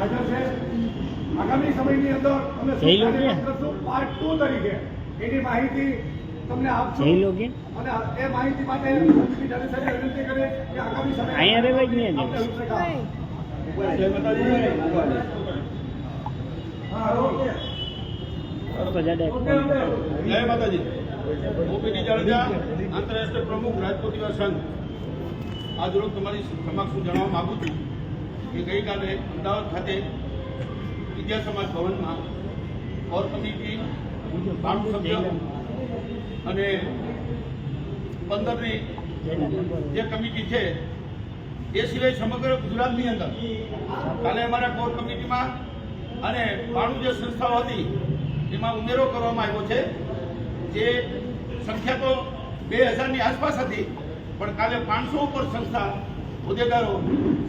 હાજર છે. આગામી સમયની અંદર અમે પાર્ટ ટુ તરીકે એની માહિતી તમને આપશું? અને એ માહિતી માટે વિનંતી કરે કે આગામી સમય અહીંયા રહેવા જ નહીં જય માતાજી. જાડેજા આંતરરાષ્ટ્રીય પ્રમુખ રાજકોટ યુવા સંઘ. આજ રોજ તમારી સમક્ષ હું જણાવવા માંગુ છું કે ગઈકાલે અમદાવાદ ખાતે વિદ્યા સમાજ ભવનમાં કોર કમિટી બાણું સભ્ય અને પંદરની જે કમિટી છે, એ સિવાય સમગ્ર ગુજરાતની અંદર કાલે અમારા કોર કમિટીમાં અને બાણું જે સંસ્થાઓ હતી, એમાં ઉમેરો કરવામાં આવ્યો છે. જે સંખ્યા તો બે હજારની આસપાસ હતી, પણ કાલે પાંચસો ઉપર સંસ્થા હોદ્દેદારો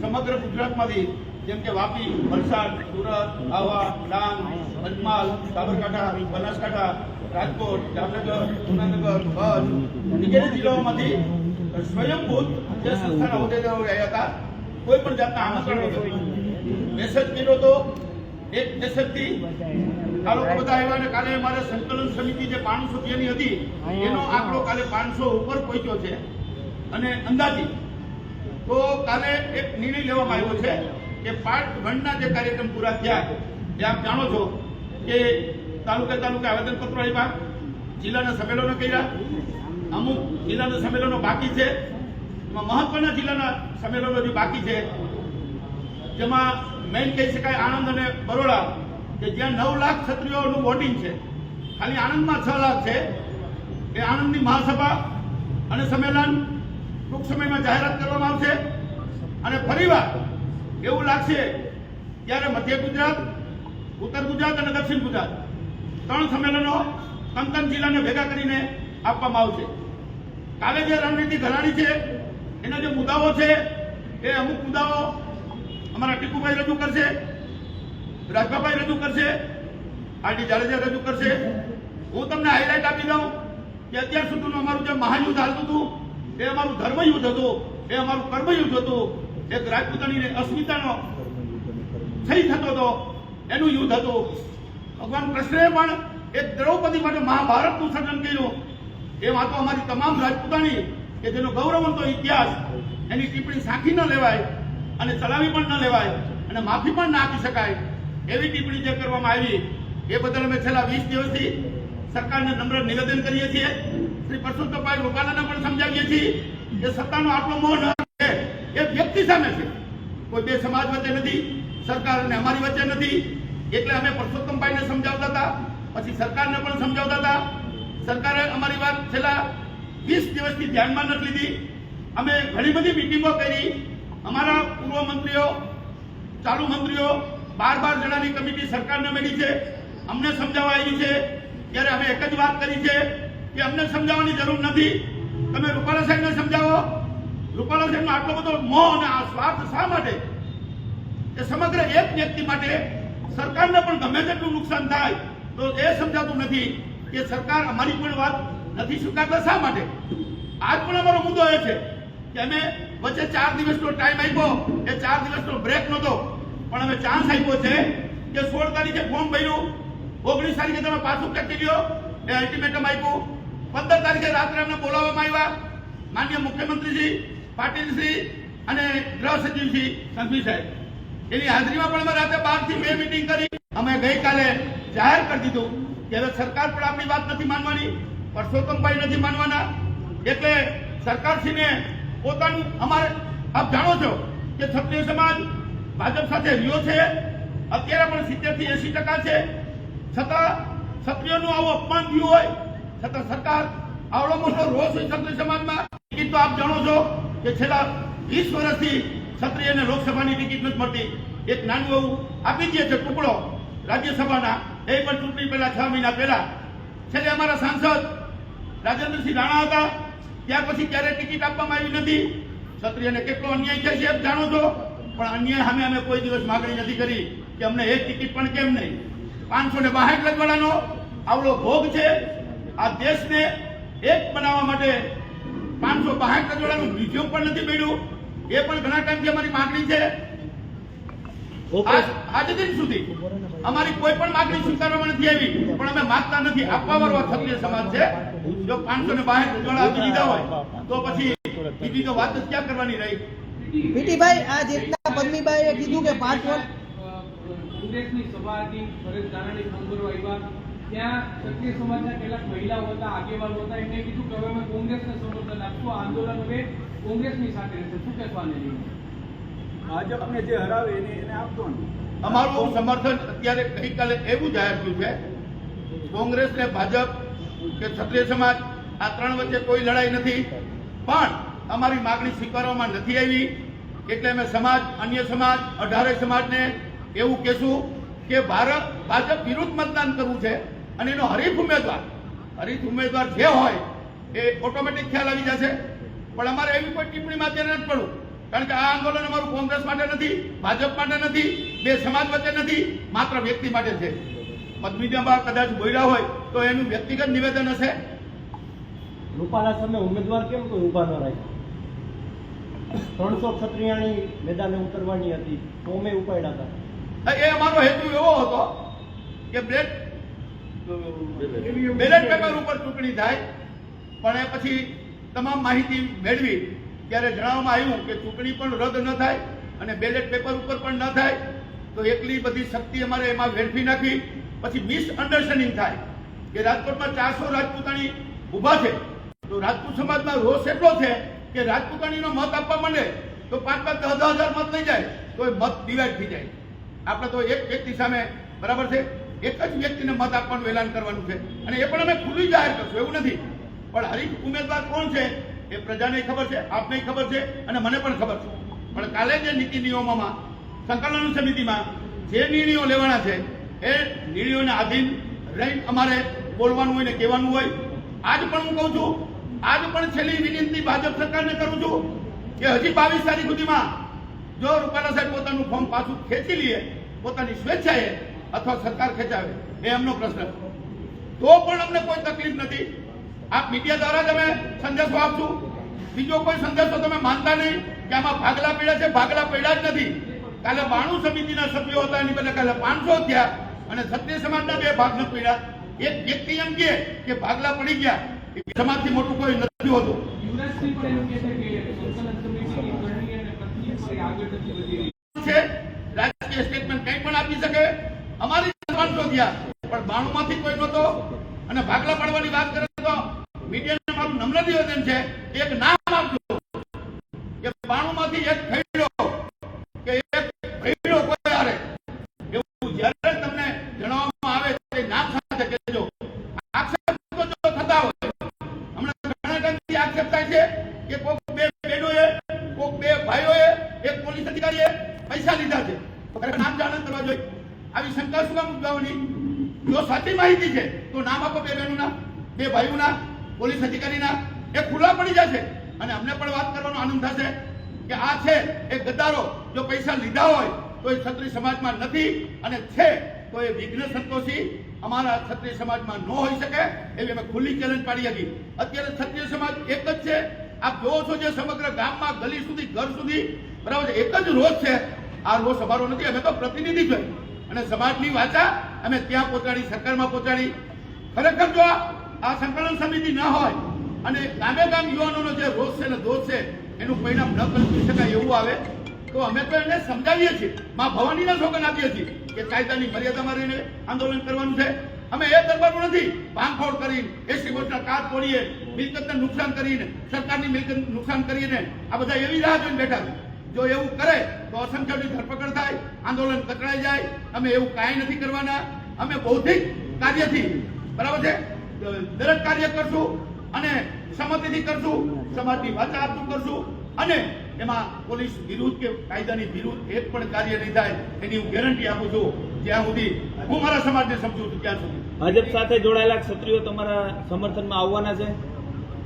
સમગ્ર ગુજરાતમાંથી જેમ કે વાપી, વલસાડ, સુરત, આહવા, ડાંગ પંચમહાલ સાબરકાંઠા, બનાસકાંઠા, રાજકોટ, જામનગર સુરેન્દ્રનગર કચ્છ વગેરે જિલ્લાઓમાંથી સ્વયંભૂત જે સંસ્થાના હોદ્દેદારો રહ્યા હતા, કોઈ પણ જાતના આમંત્રણ મેસેજ કર્યો તો એક મેસેજથી તાલુકા બધા આવ્યા અને કાલે મારે સંકલન સમિતિ જે પાંચસો જેની હતી, એનો આંકડો કાલે પાંચસો ઉપર પહોંચ્યો છે. અને અંદાજી તો કાલે એક નિર્ણય લેવામાં આવ્યો છે કે પાર્ટ વનના જે કાર્યક્રમ પૂરા થયા એ આપ જાણો છો કે તાલુકે તાલુકે આવેદનપત્રો આવ્યા જિલ્લાના સંમેલનો કર્યા, અમુક જિલ્લાના સંમેલનો બાકી છે, એમાં મહત્વના જિલ્લાના સંમેલનો જે બાકી છે, જેમાં મેઇન કહી શકાય આણંદ અને બરોડા કે જ્યાં નવ લાખ ક્ષત્રિયોનું વોટિંગ છે. ખાલી આણંદમાં છ લાખ છે. એ આણંદની મહાસભા અને સંમેલન ટૂંક સમયમાં જાહેરાત કરવામાં આવશે અને ફરીવાર એવું લાગશે ત્યારે મધ્ય ગુજરાત, ઉત્તર ગુજરાત અને દક્ષિણ ગુજરાત ત્રણ સંમેલનો ત્રણ જિલ્લાને ભેગા કરીને આપવામાં આવશે. કાલે જે રણનીતિ ઘડાણી છે, એના જે મુદ્દાઓ છે, એ અમુક મુદ્દાઓ અમારા ટીકુભાઈ રજૂ કરશે, રાજભાભાઈ રજૂ કરશે, આરડી જાડેજા રજૂ કરશે. હું તમને હાઇલાઇટ આપી દઉં કે અત્યાર સુધીનું અમારું જે મહાયુદ્ધ હાલતું હતું એ અમારું ધર્મયુદ્ધ હતું, એ અમારું કર્મયુદ્ધ હતું. એક રાજપૂતાણીને અસ્મિતાનો થઈ થતો હતો, એનું યુદ્ધ હતું. ભગવાન કૃષ્ણએ પણ એક દ્રૌપદી માટે મહાભારતનું સર્જન કર્યું. એ વાતો અમારી તમામ રાજપૂતાણી, કે જેનો ગૌરવંતો ઇતિહાસ, એની ટિપ્પણી સાખી ન લેવાય અને ચલાવી પણ ન લેવાય અને માફી પણ ના આપી શકાય. એવી ટિપ્પણી જે કરવામાં આવી, એ બદલ અમે છેલ્લા વીસ દિવસથી સરકારને નમ્ર નિવેદન કરીએ છીએ. શ્રી પરસોત્તમભાઈ રૂપાલાને પણ સમજાવીએ છીએ કે સત્તાનો આટલો મોહ ન છે. એ વ્યક્તિ સામે છે. કોઈ બે સમાજ વચ્ચે નથી, સરકાર અને અમારી વચ્ચે નથી. એટલે અમે પરસોત્તમભાઈને સમજાવતા હતા, પછી સરકારને પણ સમજાવતા હતા. સરકારે અમારી વાત છેલ્લા વીસ દિવસથી ધ્યાનમાં નથી લીધી. અમે ઘણી બધી મિટિંગો કરી. અમારા પૂર્વ મંત્રીઓ, ચાલુ મંત્રીઓ, બાર બાર જણાની કમિટી સરકારને મળી છે. અમને સમજાવવા આવી છે. ત્યારે અમે એક જ વાત કરી છે. કે અમને સમજાવવાની જરૂર નથી. તમે રૂપાલા સાહેબને સમજાવો. રૂપાલા સાહેબનો આટલો બધો મોહ અને આ સ્વાર્થ શા માટે? એ સમગ્ર એક વ્યક્તિ માટે સરકારને પણ ગમે તેટલું નુકસાન થાય તો એ સમજાતું નથી કે સરકાર અમારી પણ વાત નથી સ્વીકારતા શા માટે? આજ પણ અમારો મુદ્દો એ છે કે અમે વચ્ચે ચાર દિવસનો ટાઈમ આપ્યો. એ ચાર દિવસનો બ્રેક નહોતો. પણ અમે ચાન્સ આપ્યો છે કે સોળ તારીખે ફોર્મ ભર્યું ઓગણીસ તારીખે તમે પાછું કટી ગયો એ અલ્ટિમેટમ આપ્યું. પંદર તારીખે રાત્રે અમને બોલાવવામાં આવ્યા. માન્ય મુખ્યમંત્રીજી પાટીલશ્રી અને ગૃહ સચિવશ્રી સંઘવી સાહેબ. એની હાજરીમાં પણ અમે રાતે બારથી બે મિટિંગ કરી. અમે ગઈકાલે જાહેર કરી દીધું કે હવે સરકાર પણ આપણી વાત નથી માનવાની, પરસોત્તમભાઈ નથી માનવાના. એટલે સરકારશ્રીને પોતાનું અમારે, આપ જાણો છો કે ક્ષત્રિય સમાજ ભાજપ સાથે રહ્યો છે. અત્યારે પણ સિત્તેરથી એસી ટકા છે. છતાં ક્ષત્રિયોનું આવું અપમાન થયું હોય છતાં સરકાર આવડો મોટો રોષ હોય ક્ષત્રિય સમાજમાં. ટિકિટ તો આપ જાણો છો કે છેલ્લા વીસ વર્ષથી ક્ષત્રિયને લોકસભાની ટિકિટ નથી મળતી. એક નાનું એવું આપી દે છે ટુકડો રાજ્યસભાના. એ પણ ચૂંટણી પહેલા છ મહિના પહેલા. છેલ્લે અમારા સાંસદ રાજેન્દ્રસિંહ રાણા હતા. ત્યાર પછી ક્યારે ટિકિટ આપવામાં આવી નથી? ક્ષત્રિયને કેટલો અન્યાય છે એમ જાણો છો? પણ અન્યાય સામે અમે કોઈ દિવસ માગણી નથી કરી કે અમને એક ટિકિટ પણ કેમ નહીં? પાંચસો ને બાસઠ લગવાડાનો આવડો ભોગ છે. આ દેશને એક બનાવવા માટે પાંચસો બાસઠ રજવાડાનું મ્યુઝિયમ પણ નથી મળ્યું એ પણ ઘણા ટાઈમથી અમારી માગણી છે. આજે દિન સુધી અમારી કોઈ પણ માગણી સ્વીકારવામાં નથી આવી પણ અમે માગતા નથી. આપવા વાળો આ ક્ષત્રિય સમાજ છે. જો પાંચસો ને બાસઠ ઉજવણા આપી દીધા હોય તો પછી બીજી તો વાત જ ક્યાં કરવાની રહી? પીટીભાઈ આ જેટલા પદ્મીબાઈએ કીધું કે પાંચ વર્ષ કોંગ્રેસની સભા હતી. પરેશ ધાનાણી ફોન કરવા આવ્યા. ત્યાં ક્ષત્રિય સમાજના કેટલાક મહિલાઓ હતા આગેવાનો હતા એમને કીધું કે હવે અમે કોંગ્રેસને સમર્થન આપશું. આંદોલન હવે કોંગ્રેસની સાથે રહેશે. શું કહેવાને લઈને? ભાજપને જે હરાવે એને એને આપવાનું અમારું સમર્થન અત્યારે ગઈકાલે એવું જાહેર થયું છે. કોંગ્રેસ ને ભાજપ કે ક્ષત્રિય સમાજ આ ત્રણ વચ્ચે કોઈ લડાઈ નથી. પણ અમારી માગણી સ્વીકારવામાં નથી આવી. એટલે અમે સમાજ અન્ય સમાજ અઢારે સમાજને એવું કહેશું કે ભારત ભાજપ વિરુદ્ધ મતદાન કરવું છે. અને એનો હરીફ ઉમેદવાર હરીફ ઉમેદવાર જે હોય એ ઓટોમેટિક ખ્યાલ આવી જશે. પણ અમારે એવી કોઈ ટિપ્પણીમાં અત્યારે નથી પડવું. કારણ કે આ આંદોલન અમારું કોંગ્રેસ માટે નથી ભાજપ માટે નથી બે સમાજ વચ્ચે નથી માત્ર વ્યક્તિ માટે છે. પદ્મિજામાં કદાચ બોલ્યા હોય તો એનું વ્યક્તિગત નિવેદન હશે. રૂપાલા સામે ઉમેદવાર કેમ કોઈ ઊભા ન રાખ્યા? ત્રણસો ક્ષત્રિયાણી મેદાને ઉતરવાની હતી તો અમે ઉપાડ્યા હતા. એ અમારો હેતુ એવો હતો કે બ્લેડ બેલેટ પેપર ઉપર ચૂંટણી થાય, પણ એ પછી તમામ માહિતી મેળવી, ત્યારે જણાવવામાં આવ્યું કે ચૂંટણી પણ રદ ન થાય અને બેલેટ પેપર ઉપર પણ ન થાય, તો એકલી બધી શક્તિ અમારે એમાં વેડફી નાખી, પછી મિસઅન્ડરસ્ટેન્ડિંગ થાય કે રાજકોટમાં ચારસો રાજપૂતાણી ઊભા છે. તો રાજપૂત સમાજમાં રોષ એટલો છે કે રાજપૂતાણીનો મત આપવા માંડે, તો પાંચ પાંચ દસ હજાર મત લઈ જાય, તો એ મત ડિવાઈડ થઈ જાય. આપણે તો એક વ્યક્તિ સામે બરાબર છે? એક જ વ્યક્તિને મત આપવાનું એલાન કરવાનું છે. અને એ પણ અમે ખુલ્લી જાહેર કરશું, એવું નથી. પણ હરીફ ઉમેદવાર કોણ છે, એ પ્રજાને ખબર છે, આપને ખબર છે, અને મને પણ ખબર છે. પણ કાલે જે નીતિ નિયમોમાં, સંકલન સમિતિમાં જે નિર્ણયો લેવાના છે, એ નિર્ણયોને આધીન રહી અમારે બોલવાનું હોય ને કહેવાનું હોય, આજ પણ હું કહું છું, આજ પણ છેલ્લી વિનંતી ભાજપ સરકારને કરું છું કે હજી બાવીસ તારીખ સુધીમાં જો રૂપાલા સાહેબ પોતાનું ફોર્મ પાછું ખેંચી લઈએ પોતાની સ્વેચ્છાએ અથવા સરકાર ખેંચાવે? એ એમનો પ્રશ્ન તો પણ અમને કોઈ તકલીફ નથી. આપ મીડિયા દ્વારા જ અમે સંદેશો આપશું. બીજો કોઈ સંદેશો તમે માનતા નહીં કે આમાં ભાગલા પડ્યા છે? ભાગલા પડ્યા જ નથી. કાલે બાણું સમિતિના સભ્યો હતા એની બદલે કાલે પાંચસો થયા અને ક્ષત્રિય સમાજના બે ભાગ ન પડ્યા એક વ્યક્તિ એમ કહે કે ભાગલા પડી ગયા. સમાજથી મોટું કોઈ નથી હોતું. છે? રાજકીય સ્ટેટમેન્ટ કંઈ પણ આપી શકે? અમારી પાંચસો ગયા. પણ બાણું માંથી કોઈ નહોતો. અને ભાગલા પાડવાની વાત કરે તો મીડિયાને મારું નમ્ર નિવેદન છે એક નામ આપજો. કે બાણું માંથી એક ખૈડો કે એક ખૈડો કોઈ હારે. એવું જ્યારે તમને જણાવવામાં આવે તે નામ સાથે કહેજો. આક્ષેપ તો જો થતા હોય. હમણાં ઘણા ટાઈમથી આક્ષેપ થાય છે કે કોઈક બે બહેનોએ કોઈક બે ભાઈઓએ, એક પોલીસ અધિકારીએ પૈસા લીધા છે તો ખરેખર નામ જાણ કરવા જોઈએ આવી શંકા શું કામ જો સાચી માહિતી છે, તો નામ આપો બે બહેનોના બે ભાઈઓના પોલીસ અધિકારીના એ ખુલ્લા પડી જશે. અને અમને પણ વાત કરવાનો આનંદ થશે કે આ છે એ ગદ્દારો, જો પૈસા લીધા હોય, તો એ ક્ષત્રિય સમાજમાં નથી અને છે, તો એ વિઘ્ન સંતોષી અમારા ક્ષત્રિય સમાજમાં ન હોઈ શકે એવી અમે ખુલ્લી ચેલેન્જ પાડી હતી. અત્યારે ક્ષત્રિય સમાજ એક જ છે. આપ જોવો છો જે સમગ્ર ગામમાં ગલી સુધી, ઘર સુધી, બરાબર એક જ રોષ છે. આ રોષ અમારો નથી, અમે તો પ્રતિનિધિ છે અને સમાજની વાચા અમે ત્યાં પહોંચાડી, સરકારમાં પહોંચાડી. ખરેખર જો આ સંકલન સમિતિ ના હોય અને ગામે ગામ યુવાનોનો જે રોષ છે ને દોષ છે, એનું પરિણામ ન કલ્પી શકાય એવું આવે, તો અમે તો એને સમજાવીએ છીએ. મા ભવાનીના સોગન આપીએ છીએ કે કાયદાની મર્યાદામાં રહીને આંદોલન કરવાનું છે. અમે એ દરબારનું નથી ભાંગફોડ કરીને એસી વર્ષના કાચ તોડીએ, મિલકતને નુકસાન કરીને, સરકારની મિલકત નુકસાન કરીને, આ બધા એવી રાહ જોઈને બેઠા છે. જો એવું કરે તો અસંખ્યની ધરપકડ થાય આંદોલન કચડાઈ જાય અમે એવું કાંઈ નથી કરવાના. અમે બૌદ્ધિક કાર્યથી બરાબર છે? દરેક કાર્ય કરશું અને સંમતિથી કરશું સમાજની વાચા આપતું કરશું અને એમાં પોલીસ વિરુદ્ધ કે કાયદાની વિરુદ્ધ એક પણ કાર્ય નહીં થાય એની હું ગેરંટી આપું છું. જ્યાં સુધી હું મારા સમાજને સમજું છું ત્યાં સુધી. ભાજપ સાથે જોડાયેલા ક્ષત્રિયો તમારા સમર્થનમાં આવવાના છે?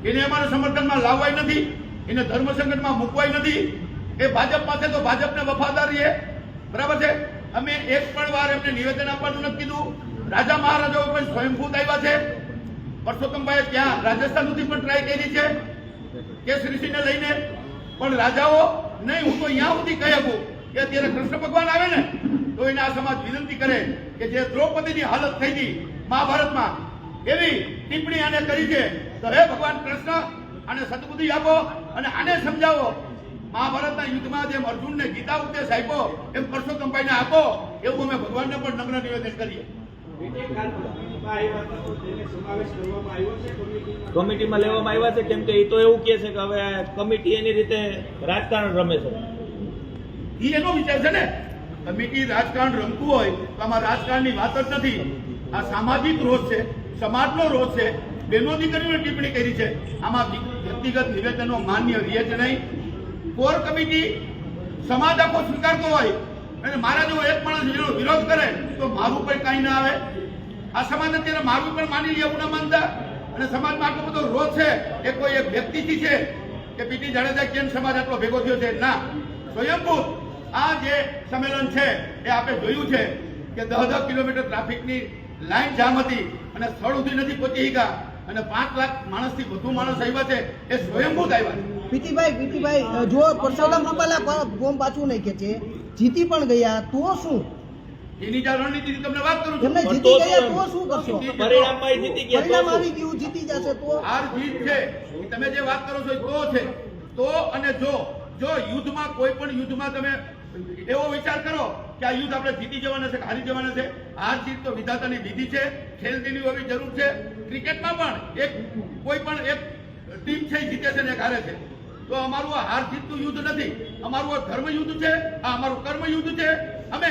એને અમારા સમર્થનમાં લાવવાય નથી એને ધર્મ સંકટમાં મૂકવાય નથી. એ ભાજપ પાસે તો ભાજપને વફાદારી છે. બરાબર છે? અમે એક પણ વાર એમને નિવેદન આપવાનું નથી કીધું. રાજા મહારાજાઓ પણ સ્વયંભૂત આવ્યા છે. પરસોત્તમભાઈ ત્યાં રાજસ્થાન સુધી પણ ટ્રાય કરી છે. કેસરીસિંહને લઈને. પણ રાજાઓ, નહીં, હું તો અહીંયા સુધી કહી શકું કે અત્યારે કૃષ્ણ ભગવાન આવે ને, તો એને આ સમાજ વિનંતી કરે કે જે દ્રૌપદીની હાલત થઈ હતી મહાભારતમાં, એવી ટિપ્પણી આને કરી છે. તો હે ભગવાન કૃષ્ણ, આને સદબુદ્ધિ આપો અને આને સમજાવો. મહાભારતના યુદ્ધમાં જેમ અર્જુનને ગીતા ઉપદેશ આપ્યો એમ પરસોત્તમભાઈને આપો એવું અમે ભગવાનને પણ નગ્ન નિવેદન કરીએ. કમિટીમાં લેવામાં આવ્યા છે કેમ કે એ તો એવું કહે છે કે હવે કમિટી એની રીતે રાજકારણ રમે છે. એ એનો વિચાર છે ને કમિટી રાજકારણ રમતું હોય તો આમાં રાજકારણની વાત જ નથી. આ સામાજિક રોષ છે સમાજનો રોષ છે. બેનો દીકરીઓને ટિપ્પણી કરી છે. આમાં વ્યક્તિગત નિવેદનો માન્ય રહે છે નહીં. કોર કમિટી સમાજ આખો સ્વીકારતો હોય અને મારા જેવો એક માણસ વિરોધ કરે તો મારું પણ કાંઈ ના આવે. આ સમાજ અત્યારે મારું પણ માની લે એવું ના માનતા. અને સમાજમાં આટલો બધો રોષ છે એ કોઈ એક વ્યક્તિથી છે કે પીટી જાડેજા કેમ સમાજ આટલો ભેગો થયો છે? ના. સ્વયંભૂત આ જે સંમેલન છે એ આપણે જોયું છે કે દસ દસ કિલોમીટર ટ્રાફિકની લાઈન જામ હતી અને સ્થળ સુધી નથી પહોંચી ગયા અને પાંચ લાખ માણસથી વધુ માણસ આવ્યા છે એ સ્વયંભૂત આવ્યા છે. પીટીભાઈ પીટીભાઈ જો પરસોત્તમ રૂપાલા ફોર્મ પાછું નહીં કે છે. જીતી પણ ગયા તો શું? એની જે તમને વાત કરું છું. જીતી ગયા તો શું કરશો? પરિણામમાં એ જીતી ગયા પરિણામ તો આવી ગયું જીતી જશે તો? હાર જીત છે. તમે જે વાત કરો છો એ તો છે. તો અને જો જો યુદ્ધમાં કોઈ પણ યુદ્ધમાં તમે એવો વિચાર કરો કે આ યુદ્ધ આપણે જીતી જવાના છે કે હારી જવાના છે હાર જીત તો વિધાતાની વિધિ છે ખેલદીની હોવી જરૂર છે. ક્રિકેટમાં પણ એક કોઈ પણ એક ટીમ છે, જીતે છે ને હારે છે. તો અમારું આ હાર જીતનું યુદ્ધ નથી. અમારું આ ધર્મ યુદ્ધ છે, આ અમારું કર્મ યુદ્ધ છે. અમે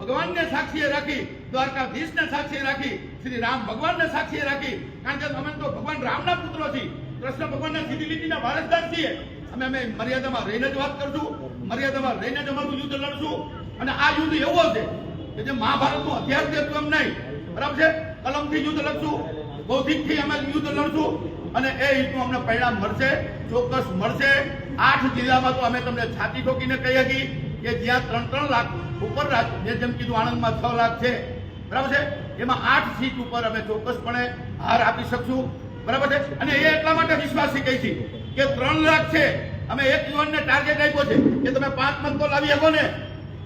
ભગવાનને સાક્ષીએ રાખી, દ્વારકાધીશને સાક્ષીએ રાખી, શ્રી રામ ભગવાનને સાક્ષીએ રાખી. કારણ કે અમે તો ભગવાન રામના પુત્રો છીએ. કૃષ્ણ ભગવાનના સીધી લીટીના વારસદાર છીએ. અમે અમે મર્યાદામાં રહીને જ વાત કરશું, મર્યાદામાં રહીને જ અમારું યુદ્ધ લડશું. અને આ યુદ્ધ એવો છે કે જે મહાભારતનું હથિયાર છે એમ નહીં. બરાબર છે? કલમથી યુદ્ધ લડશું, બૌદ્ધિકથી અમે યુદ્ધ લડશું. અને એ યુદ્ધનું અમને પરિણામ મળશે, ચોક્કસ મળશે. આઠ જિલ્લામાં તો અમે તમને છાતી ઠોકીને કહી હતી કે જ્યાં ત્રણ ત્રણ લાખ ઉપર જે જેમ કીધું આણંદમાં છ લાખ છે. બરાબર છે? એમાં આઠ સીટ ઉપર અમે ચોક્કસપણે હાર આપી શકશું. બરાબર છે? અને એ એટલા માટે વિશ્વાસી કહી છે કે ત્રણ લાખ છે. અમે એક યુવાનને ટાર્ગેટ આપ્યો છે કે તમે પાંચ મત તો લાવી શકો ને.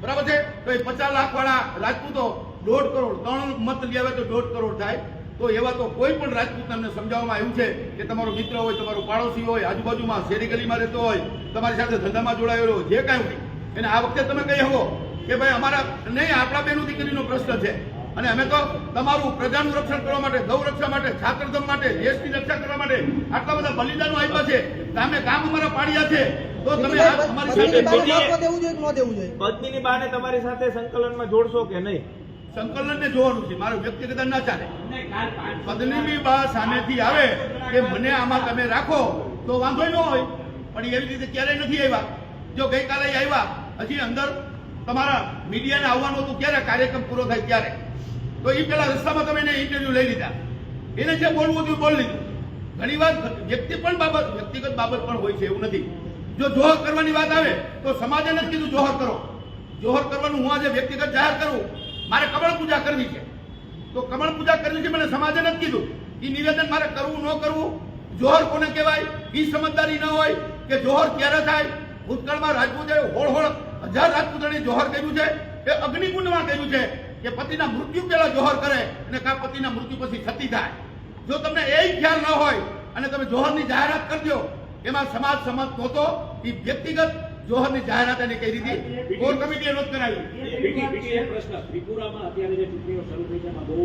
બરાબર છે? તો એ પચાસ લાખ વાળા રાજપૂતો દોઢ કરોડ, ત્રણ મત લઈ આવે તો દોઢ કરોડ થાય. તો એવા તો કોઈ પણ રાજપૂત તમને સમજાવવામાં આવ્યું છે કે તમારો મિત્ર હોય તમારો પાડોશી હોય આજુબાજુમાં શેરી ગલીમાં રહેતો હોય તમારી સાથે ધંધામાં જોડાયેલો જે કાંઈ હોય. એને આ વખતે તમે કહી શકો કે ભાઈ અમારા નહીં આપણા બેનું દીકરીનો પ્રશ્ન છે. અને અમે તો તમારું પ્રજાનું રક્ષણ કરવા માટે ગૌ રક્ષા માટે છાત્રધમ માટે દેશની રક્ષા કરવા માટે આટલા બધા બલિદાનો આપ્યા છે. તમે કામ અમારા પાડ્યા છે. તો તમે અમારી સાથે દેવું જોઈએ કે ન પત્નીની બાને તમારી સાથે સંકલનમાં જોડશો કે નહીં? સંકલનને જોવાનું છે. મારું વ્યક્તિગત ના ચાલે. પદ્મિની બા સામેથી આવે કે મને આમાં તમે રાખો તો વાંધો ન હોય. પણ એવી રીતે ક્યારેય નથી આવ્યા. જો ગઈકાલે આવ્યા હજી અંદર તમારા મીડિયાને આવવાનું હતું ક્યારે? કાર્યક્રમ પૂરો થાય ત્યારે. તો એ પેલા રસ્તામાં તમે એને ઇન્ટરવ્યુ લઈ લીધા. એને જે બોલવું હતું બોલી લીધું. ઘણી વાર વ્યક્તિ પણ બાબત વ્યક્તિગત બાબત પણ હોય છે એવું નથી. જો જોહર કરવાની વાત આવે તો સમાજે નથી કીધું જોહર કરો. જોહર કરવાનું હું આજે વ્યક્તિગત જાહેર કરું. મારે કમળ પૂજા કરવી છે. તો કમળ પૂજા કરવી છે મને સમાજે નથી કીધું. એ નિવેદન મારે કરવું ન કરવું. જોહર કોને કહેવાય? એ સમજદારી ન હોય કે જોહર ક્યારે થાય? ભૂતકાળમાં રાજપૂતે હોળ હોળ હજાર રાજપૂતોને જોહર કર્યું છે. એ અગ્નિકુંડમાં કર્યું છે કે પતિના મૃત્યુ પહેલા જોહર કરે અને કા પતિના મૃત્યુ પછી છતી થાય. જો તમને એ ખ્યાલ ન હોય અને તમે જોહરની જાહેરાત કરજો, એમાં સમાજ સમજ નહોતો એ વ્યક્તિગત જોહરની જાહેરાત એને કરી દીધી કોર કમિટીએ કરાવી બીજી એક પ્રશ્ન. ત્રિપુરામાં અત્યારે જે ચૂંટણીઓ શરૂ થઈ છે એમાં બહુ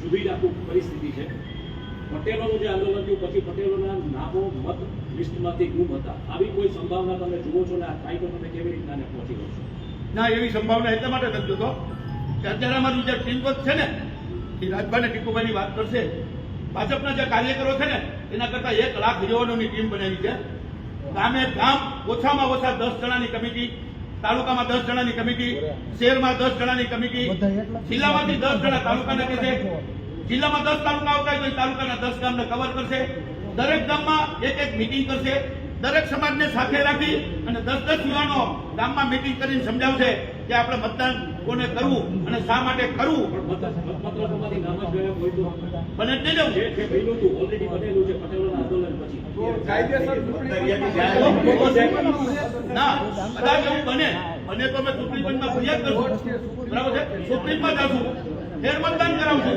જુદી જ આખું પરિસ્થિતિ છે. પટેલોનું જે આંદોલન થયું પછી પટેલોના નામો મત લિસ્ટમાંથી ગુમ હતા. આવી કોઈ સંભાવના તમે જુઓ છો ને આ થાય તો તમે કેવી રીતના પહોંચી વળશો ના એવી સંભાવના એટલા માટે નથી જોતો કે અત્યારે અમારું જે ટીમવર્ક છે ને એ રાજભાઈ ટીકુભાઈની વાત કરશે. ભાજપના જે કાર્યકરો છે ને એના કરતા એક લાખ યુવાનોની ટીમ બનાવી છે. ગામે ગામ ઓછામાં ઓછા દસ જણાની કમિટી, તાલુકામાં દસ જણાની કમિટી, શહેરમાં દસ જણાની કમિટી, જિલ્લામાંથી દસ જણા તાલુકાના કહેશે જિલ્લામાં દસ તાલુકા આવતા હોય તાલુકાના દસ ગામને કવર કરશે. દરેક ગામમાં એક એક મિટિંગ કરશે. દરેક સમાજને સાથે રાખી અને દસ દસ યુવાનો ગામમાં મિટિંગ કરીને સમજાવશે. કે આપણે મતદાન કોને કરવું અને શા માટે કરવું? તો. બને જ નહીં જવું. જે જે બન્યું હતું ઓલરેડી બનેલું છે પટેલોના આંદોલન પછી. ના કદાચ એવું બને. બને તો અમે સુપ્રીમ કોર્ટમાં ફરિયાદ કરશું. બરાબર છે? સુપ્રીમમાં જશું. ફેર મતદાન કરાવશું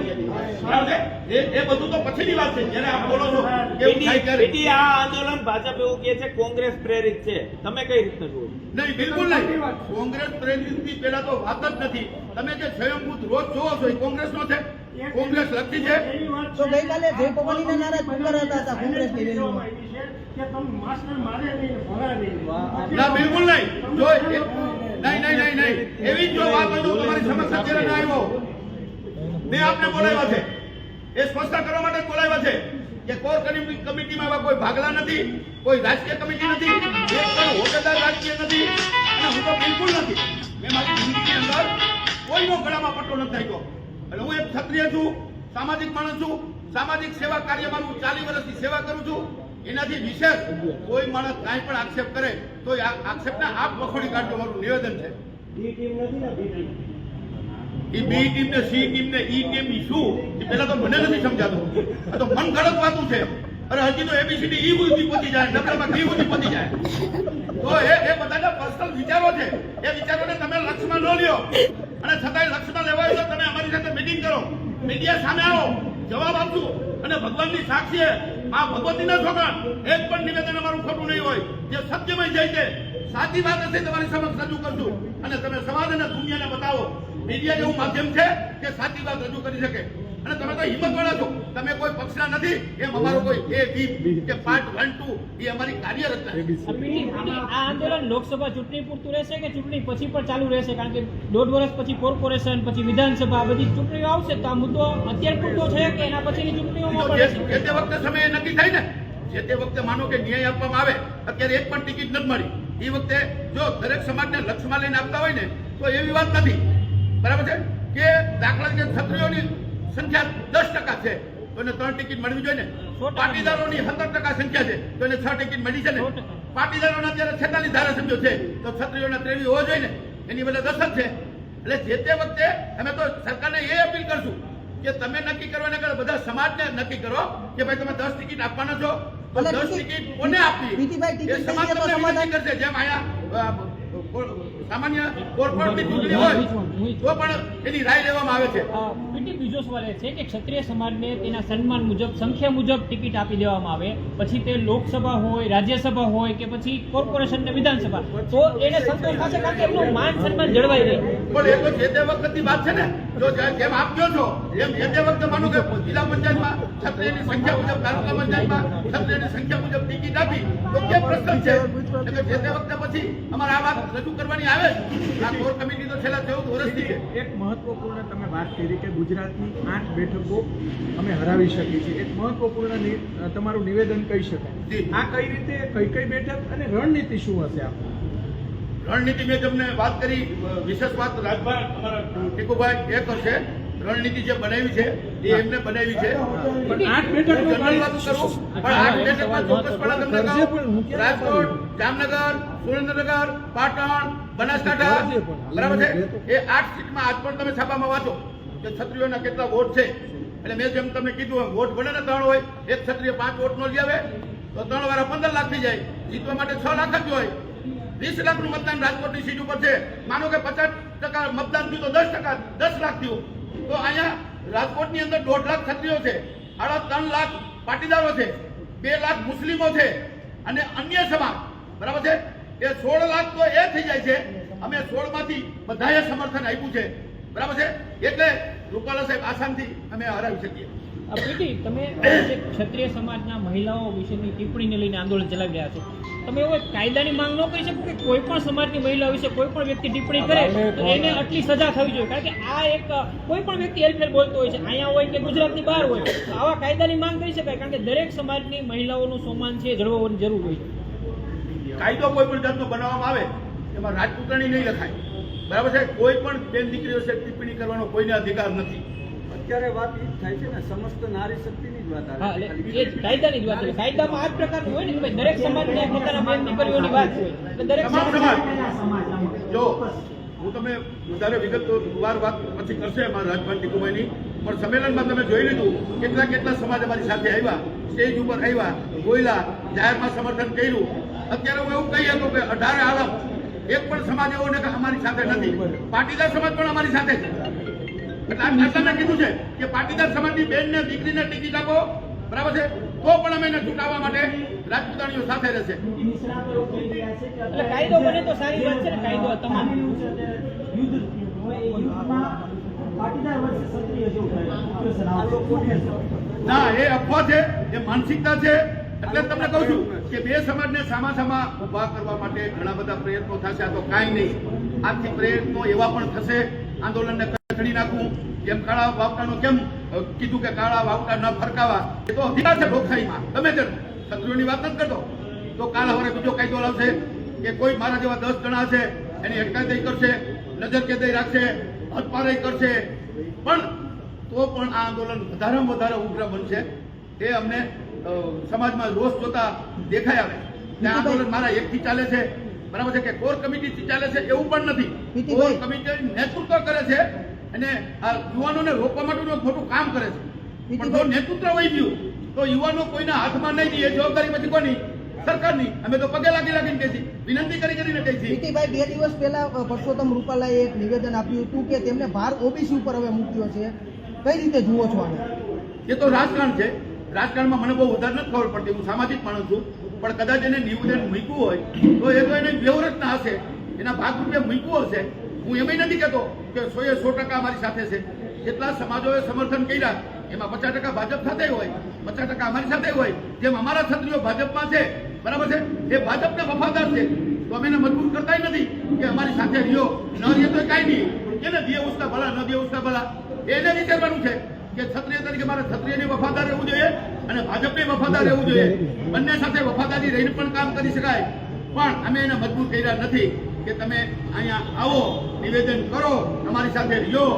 બરાબર છે એ એ બધું તો પછીની વાત છે. જ્યારે આપ બોલો છો કે પીટી આ આંદોલન ભાજપ એવું કહે છે કોંગ્રેસ પ્રેરિત છે. તમે કઈ રીતે જુઓ? નહીં બિલકુલ નહીં. કોંગ્રેસ પ્રેરિત પ્રેરિતની પેલા તો વાત જ નથી. તમે જે સ્વયંભૂત રોજ જોવો છો એ કોંગ્રેસ નો છે. કોંગ્રેસ લખતી છે. તો ગઈકાલે જય ભવાનીના નારા પુકારાતા હતા કોંગ્રેસની રેલીમાં. ના બિલકુલ નહીં. જો નહીં નહીં નહીં નહીં. એવી જો વાત હતું તમારી સમક્ષ અત્યારે ના આવ્યો. મેં આપને બોલાવ્યા છે. એ સ્પષ્ટ કરવા માટે બોલાવ્યા છે કે કોર કમિટી- કમિટીમાં એવા કોઈ ભાગલા નથી કોઈ રાજકીય કમિટી નથી એક પણ હોદ્દેદાર રાજકીય નથી. અને હું તો બિલકુલ નથી. મેં મારી જિંદગીની અંદર કોઈનો ગળામાં પટ્ટો નથી નાખ્યો એટલે હું એક ક્ષત્રિય છું સામાજિક માણસ છું સામાજિક સેવા કાર્ય મારું ચાલીસ વર્ષથી સેવા કરું છું. એનાથી વિશેષ કોઈ માણસ કાંઈ પણ આક્ષેપ કરે તો આક્ષેપને આપ વખોડી કાઢજો મારું નિવેદન છે બી ટીમ નથી ને બી ટીમ એ બી ટીમ ને સી ટીમ ને ઈ ટીમ શું? એ પેલા તો મને નથી સમજાતું. આ તો મન ગળત વાતું છે. અરે હજી તો એબીસીડી ઈ બુદ્ધિ પહોંચી જાય ડબલામાં બી બુદ્ધિ પહોંચી જાય. તો એ એ બધાના પર્સનલ વિચારો છે. એ વિચારોને તમે લક્ષમાં ન લ્યો. અને છતાંય લક્ષમાં લેવા તો તમે અમારી સાથે મીટિંગ કરો. મીડિયા સામે આવો. જવાબ આપજો. અને ભગવાનની સાક્ષીએ આ ભગવતીના છોકરા એક પણ નિવેદન અમારું ખોટું નહીં હોય. જે સત્યમય જાય છે સાચી વાત હશે તમારી સમક્ષ રજૂ કરશું. અને તમે સમાજ અને દુનિયાને બતાવો. મીડિયા જેવું માધ્યમ છે કે સાચી વાત રજૂ કરી શકે. અને તમે તો હિંમત વાળા છો. તમે કોઈ પક્ષના નથી. એમ અમારો કોઈ એ બી કે પાર્ટ વન ટુ એ અમારી કાર્યરત છે આ આંદોલન લોકસભા ચૂંટણી પૂરતું રહેશે કે ચૂંટણી પછી પણ ચાલુ રહેશે? કારણ કે દોઢ વર્ષ પછી કોર્પોરેશન પછી વિધાનસભા બધી ચૂંટણીઓ આવશે. તો આ મુદ્દો અત્યાર પૂરતો છે કે એના પછીની ચૂંટણીઓમાં પણ જે તે વખતે સમય નક્કી થાય ને જે તે વખતે માનો કે ન્યાય આપવામાં આવે અત્યારે એક પણ ટિકિટ નથી મળી. એ વખતે જો દરેક સમાજને લક્ષ્યમાં લઈને આપતા હોય ને તો એવી વાત નથી. બરાબર છે? કે દાખલા તરીકે ક્ષત્રિયોની સંખ્યા દસ ટકા છે તો એને ત્રણ ટિકિટ મળવી જોઈએ ને? પાટીદારોની સત્તર ટકા સંખ્યા છે તો એને છ ટિકિટ મળી છે ને? પાટીદારોના અત્યારે છેતાલીસ ધારાસભ્યો છે તો ક્ષત્રિયોના ત્રેવીસ હોવા જોઈએ ને? એની બદલે દસ જ છે. એટલે જે તે વખતે અમે તો સરકારને એ અપીલ કરશું કે તમે નક્કી કરવાને કરે બધા સમાજને નક્કી કરો કે ભાઈ તમે દસ ટિકિટ આપવાના છો તો દસ ટિકિટ- કોને આપવી? એ સમાજ તમને વિનંતી કરશે જેમ અહીંયા સામાન્ય કોર્પોરેટની ચૂંટણી હોય તો પણ એની રાય લેવામાં આવે છે. બીજો સવાલ એ છે કે ક્ષત્રિય સમાજને તેના સન્માન મુજબ સંખ્યા મુજબ ટિકિટ આપી દેવામાં આવે. પછી તે લોકસભા હોય રાજ્યસભા હોય કે પછી કોર્પોરેશન ને વિધાનસભા. તો એને સંતોષ થશે કારણ કે એમનું માન સન્માન જળવાઈ રહે. પણ એ તો જે તે વખતની વાત છે ને જો જેમ આપ છો એમ જે તે વખતે માનો કે જિલ્લા પંચાયતમાં ક્ષત્રિયની સંખ્યા મુજબ તાલુકા પંચાયતમાં ક્ષત્રિયની સંખ્યા આપી પ્રશ્ન છે એટલે જે તે વખતે પછી અમારે આ વાત રજૂ કરવાની આવે? જ. આ કોર કમિટી તો છેલ્લા ચૌદ વર્ષથી છે. એક મહત્વપૂર્ણ તમે વાત કરી કે ગુજરાતની આઠ બેઠકો અમે હરાવી શકીએ છીએ. એક મહત્વપૂર્ણ તમારું નિવેદન કહી જી. શકાય આ કઈ રીતે કઈ કઈ બેઠક અને રણનીતિ શું હશે આપણે રણનીતિ મેં તમને વાત કરી વિશેષ વાત રાજભાઈ અમારા ટીકુભાઈ એ કરશે રણનીતિ જે બનાવી છે એ એમને બનાવી છે. પણ આઠ બેઠક જનરલ વાત કરું પણ આઠ બેઠકમાં ચોક્કસપણે તમને કરજે પણ હું કહું રાજકોટ જામનગર સુરેન્દ્રનગર પાટણ બનાસકાંઠા બરાબર છે? એ આઠ સીટમાં આજ પણ તમે છાપામાં વાંચો કે ક્ષત્રિયોના કેટલા વોટ છે. એટલે મેં જેમ તમને કીધું હોય વોટ ભલે ને ત્રણ હોય એક ક્ષત્રિય પાંચ વોટ નો લઈ આવે તો ત્રણ વાર પંદર લાખ થઈ જાય. જીતવા માટે છ લાખ જ હોય. વીસ લાખનું મતદાન રાજકોટની સીટ ઉપર છે. માનો કે પચાસ ટકા મતદાન થયું તો દસ ટકા દસ લાખ થયું. તો અહીંયા રાજકોટની અંદર દોઢ લાખ ક્ષત્રિયો છે, સાડા ત્રણ લાખ પાટીદારો છે, બે લાખ મુસ્લિમો છે અને અન્ય સમાજ, બરાબર છે? એ સોળ લાખ તો એ થઈ જાય છે, અમે સોળમાંથી બધાએ સમર્થન આપ્યું છે, બરાબર છે? એટલે રૂપાલા સાહેબ આસામથી અમે હરાવી શકીએ. પીટી તમે જે ક્ષત્રિય સમાજના મહિલાઓ વિશેની ટિપ્પણીને લઈને આંદોલન ચલાવી રહ્યા છો તમે એવો કાયદાની માંગ ન કરી શકો કે કોઈ પણ સમાજની મહિલા વિશે કોઈ પણ વ્યક્તિ ટિપ્પણી કરે તો એને આટલી સજા થવી જોઈએ. કારણ કે આ એક કોઈ પણ વ્યક્તિ હેરફેર બોલતો હોય છે અહીંયા હોય કે ગુજરાતની બહાર હોય તો આવા કાયદાની માંગ કરી શકાય કારણ કે દરેક સમાજની મહિલાઓનું સન્માન છે એ જળવાવાની જરૂર હોય છે. કાયદો કોઈ પણ જાતનો બનાવવામાં આવે એમાં રાજપૂતાણી નહીં લખાય. બરાબર છે? કોઈ પણ બેન દીકરીઓ છે ટિપ્પણી કરવાનો કોઈને અધિકાર નથી. અત્યારે વાત એ થાય છે ને સમસ્ત નારી શક્તિની જ વાત આવે એ કાયદાની જ વાત છે. કાયદામાં આ જ પ્રકારનું હોય ને ભાઈ દરેક સમાજને પોતાના બેન દીકરીઓની વાત હોય એટલે દરેક સમાજ જો હું તમે વધારે વિગતવાર વાત પછી કરશે અમારા રાજભાઈ ટીકુભાઈની પણ સંમેલનમાં તમે જોઈ લીધું કેટલા કેટલા સમાજ અમારી સાથે આવ્યા સ્ટેજ ઉપર આવ્યા બોલ્યા જાહેરમાં સમર્થન કર્યું. અત્યારે હું એવું કહી હતું કે અઢારે આલમ એક પણ સમાજ એવો ને કે અમારી સાથે નથી. પાટીદાર સમાજ પણ અમારી સાથે છે. એટલે આ આટલા કીધું છે કે પાટીદાર સમાજની બેનને દીકરીને ટિકિટ આપો. બરાબર છે? તો પણ અમે એને ચૂંટાવવા માટે રાજપૂતાણીઓ સાથે રહેશે. કાયદો બને તો સારી વાત છે ને કાયદો તમામ. ના એ અફવા છે એ માનસિકતા છે. એટલે તમને કહું છું કે બે સમાજને સામા સામા ઊભા કરવા માટે ઘણા બધા પ્રયત્નો થશે આ તો કાંઈ નહીં. આથી પ્રયત્નો એવા પણ થશે આંદોલનને કચડી નાખવું કેમ કાળા વાવકાનો કેમ કીધું કે કાળા વાવટા ન ફરકાવા? એ તો અધિકાર છે લોકશાહીમાં. તમે તેનું શત્રુઓની વાત નથી કરતો. તો કાલ હવે બીજો કાયદો લાવશે કે કોઈ મારા જેવા દસ જણા છે એની અટકાયતી કરશે નજર કેદય રાખશે હદપારાઈ કરશે. પણ તો પણ આ આંદોલન વધારેમાં વધારે ઉગ્ર બનશે. એ અમને સમાજમાં રોષ જોતા દેખાય આવે. આ આંદોલન મારા એકથી ચાલે છે. બરાબર છે કે કોર કમિટીથી ચાલે છે એવું પણ નથી. કોર. કમિટી નેતૃત્વ કરે છે. અને આ યુવાનોને રોકવા માટેનું મોટું કામ કરે છે. પણ જો નેતૃત્વ વહી ગયું તો યુવાનો કોઈના હાથમાં નહીં દે એ જવાબદારી પછી કોની? સરકારની. અમે તો પગે લાગી લાગીને છીએ વિનંતી કરી કરીને કહીએ છીએ પીટીભાઈ બે દિવસ પહેલા પરસોત્તમ રૂપાલાએ એક નિવેદન આપ્યું હતું કે તેમને ભાર ઓબીસી ઉપર હવે મૂક્યો છે. કઈ રીતે જુઓ છો આને? એ તો રાજકારણ છે. રાજકારણમાં મને બહુ વધારે નથી ખબર પડતી. હું સામાજિક માણસ છું. પણ કદાચ એને નિવેદન મૂક્યું હોય તો એ તો એને વ્યવરચના હશે. એના ભાગરૂપે મૂક્યું હશે. હું એમ નથી કહેતો કે સો એ સો ટકા અમારી સાથે છે. જેટલા સમાજોએ સમર્થન કર્યા, એમાં પચાસ ટકા ભાજપ સાથે હોય, પચાસ ટકા અમારી સાથે હોય, જેમ અમારા છત્રીઓ ભાજપમાં છે, બરાબર છે? એ ભાજપને વફાદાર છે. તો અમે એને મજબૂર કરતા નથી કે અમારી સાથે રહ્યો, ન રહીએ તો કાંઈ નહીં. કેને દિયે ઉસકા ભલા, ન દિયે ઉસકા ભલા? એને વિચારવાનું છે કે ક્ષત્રિય તરીકે મારે ક્ષત્રિયની વફાદાર રહેવું જોઈએ અને ભાજપને વફાદાર રહેવું જોઈએ. બંને સાથે વફાદારી રહીને પણ કામ કરી શકાય. પણ અમે એને મજબૂર કર્યા નથી. કે તમે અહીંયા આવો નિવેદન કરો અમારી સાથે રહ્યો.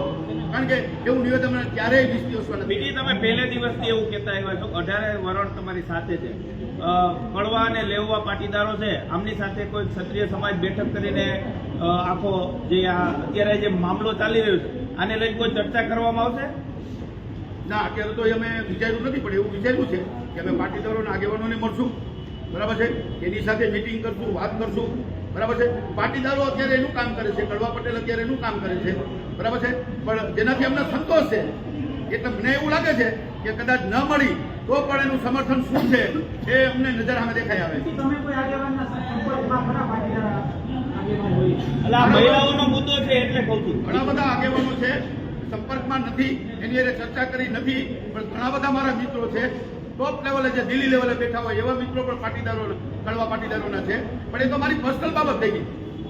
કારણ કે એવું નિવેદન ક્યારેય વીસ દિવસમાં નથી. બીજી તમે પહેલે દિવસથી એવું કહેતા આવ્યા છો અઢારે વરણ તમારી સાથે છે. કડવા અને લેવવા પાટીદારો છે આમની સાથે કોઈ ક્ષત્રિય સમાજ બેઠક કરીને આખો જે આ અત્યારે જે મામલો ચાલી રહ્યો છે આને લઈને કોઈ ચર્ચા કરવામાં આવશે? ના અત્યારે તો અમે વિચાર્યું નથી પણ એવું વિચાર્યું છે કે અમે પાટીદારોના આગેવાનોને મળશું. બરાબર છે? એની સાથે મિટિંગ કરશું વાત કરશું. બરાબર છે? પાટીદારો અત્યારે એનું કામ કરે છે કડવા પટેલ અત્યારે એનું કામ કરે છે. બરાબર છે? પણ જેનાથી અમને સંતોષ છે એટલે મને એવું લાગે છે કે કદાચ ન મળી તો પણ એનું સમર્થન શું છે એ અમને નજર સામે દેખાઈ આવે. છે મહિલાઓનો મુદ્દો છે એટલે કહું છું. ઘણા બધા આગેવાનો છે સંપર્કમાં નથી એની ચર્ચા કરી નથી પણ ઘણા બધા મારા મિત્રો છે ટોપ લેવલે જે દિલ્હી લેવલે બેઠા હોય, એવા મિત્રો પણ પાટીદારો કડવા પાટીદારોના છે. પણ એ તો મારી પર્સનલ બાબત થઈ ગઈ.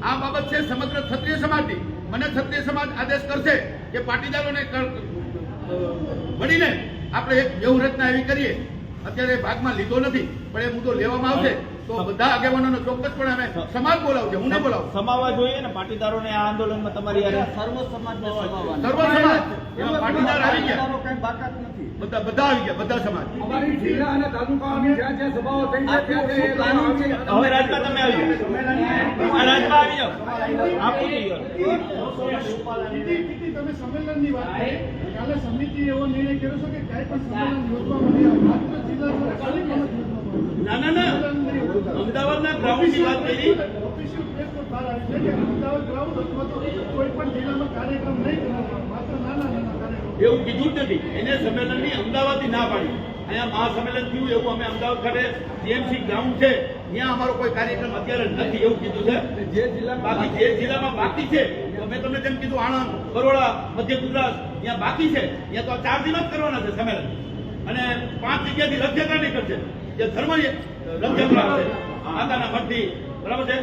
આ બાબત છે સમગ્ર ક્ષત્રિય સમાજની. મને ક્ષત્રિય સમાજ આદેશ કરશે કે પાટીદારોને મળીને આપણે એક વ્યૂહરચના એવી કરીએ. અત્યારે ભાગમાં લીધો નથી, પણ એ મુદ્દો લેવામાં આવશે. તો બધા આગેવાનોનો ચોક્કસપણે અમે સમાજ બોલાવશે હું નહીં બોલાવું. સમાવવા જોઈએ ને પાટીદારોને આ આંદોલનમાં તમારી સર્વ સમાજને સર્વ સમાજ. એમાં પાટીદાર આવી ગયા. પાટીદારો બાકાત નથી. બધા બધા આવી ગયા બધા સમાજ. અમારી જિલ્લા અને તાલુકાની જ્યાં જ્યાં સભાઓ થઈ છે ત્યાં ત્યાં એ પ્લાનિંગ છે. હવે રાજમાં તમે આવી જાઓ. રાજમાં આવી જાઓ. આપું કીધી- કીધી તમે સંમેલનની વાત કાલે સમિતિ એવો નિર્ણય કર્યો છે કે ક્યાંય પણ સંમેલન યોજવા માટે જિલ્લા ના ના ના. અમદાવાદના ગ્રાઉન્ડની વાત કરી. ઓફિશિયલ પ્રેસ પર બહાર આવી છે અમદાવાદ ગ્રાઉન્ડ અથવા તો કોઈ પણ જિલ્લામાં કાર્યક્રમ નહીં માત્ર નાના નાના કાર્યક્રમ. એવું કીધું જ નથી. એને સંમેલનની અમદાવાદથી ના પાડી. અહીંયા મહાસંમેલન થયું એવું અમે અમદાવાદ ખાતે જીએમસી ગ્રાઉન્ડ છે. ત્યાં અમારો કોઈ કાર્યક્રમ અત્યારે નથી એવું કીધું છે. જે જિલ્લામાં બાકી જે જિલ્લામાં બાકી છે અમે મેં તમને જેમ કીધું આણંદ બરોડા મધ્ય ગુજરાત ત્યાં બાકી છે. ત્યાં તો આ ચાર દિવસ કરવાના છે સંમેલન. અને પાંચ જગ્યાથી રથયાત્રા નીકળશે જે ધર્મ રથયાત્રા છે. માતાના મઠથી બરાબર છે?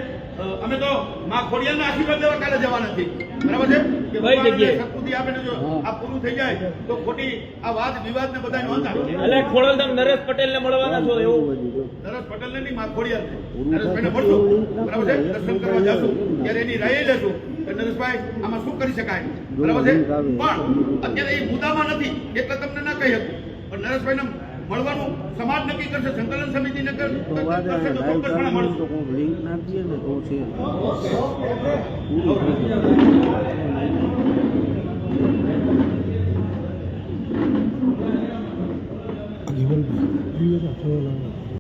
અમે તો માં ખોડિયાના આશીર્વાદ લેવા કાલે જવાના છીએ. બરાબર છે? કે કઈ જગ્યાએ? શક્તિ આપે જો આ પૂરું થઈ જાય તો ખોટી આ વાદ વિવાદ ને બધા અંત આવે એટલે ખોડલધામ નરેશ પટેલને મળવાના છો એવું? નરેશ પટેલની માં ખોડિયાર છે. નરેશભાઈને મળશું. બરાબર છે? દર્શન કરવા જશું. ત્યારે એની રાય લેશું નરેશભાઈ આમાં શું કરી શકાય? બરાબર છે? પણ અત્યારે એ મુદ્દામાં નથી. એટલે તમને ના કહી શકું. પણ નરેશભાઈને મળવાનું સમાજ નક્કી કરશે સંકલન સમિતિ નક્કી કરશે તો ચોક્કસપણે મળશું. જીવન